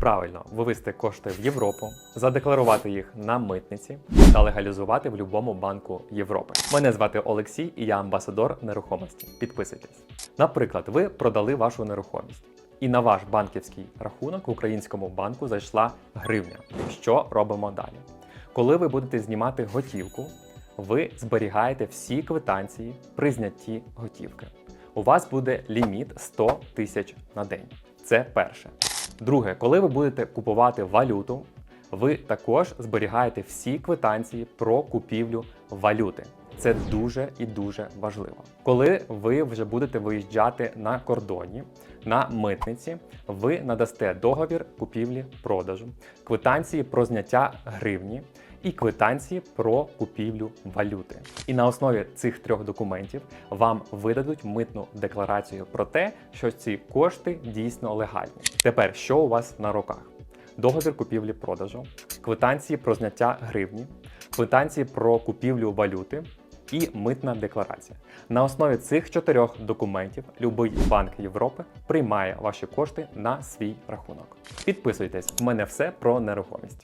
правильно вивести кошти в Європу, задекларувати їх на митниці та легалізувати в будь-якому банку Європи. Мене звати Олексій і я амбасадор нерухомості. Підписуйтесь. Наприклад, ви продали вашу нерухомість. І на ваш банківський рахунок в українському банку зайшла гривня. Що робимо далі? Коли ви будете знімати готівку, ви зберігаєте всі квитанції при знятті готівки. У вас буде ліміт 100 тисяч на день. Це перше. Друге, коли ви будете купувати валюту, ви також зберігаєте всі квитанції про купівлю валюти. Це дуже і дуже важливо. Коли ви вже будете виїжджати на кордоні, на митниці, ви надасте договір купівлі-продажу, квитанції про зняття гривні і квитанції про купівлю валюти. І на основі цих трьох документів вам видадуть митну декларацію про те, що ці кошти дійсно легальні. Тепер що у вас на руках? Договір купівлі-продажу, квитанції про зняття гривні, квитанції про купівлю валюти і митна декларація. На основі цих чотирьох документів будь-який банк Європи приймає ваші кошти на свій рахунок. Підписуйтесь, в мене все про нерухомість.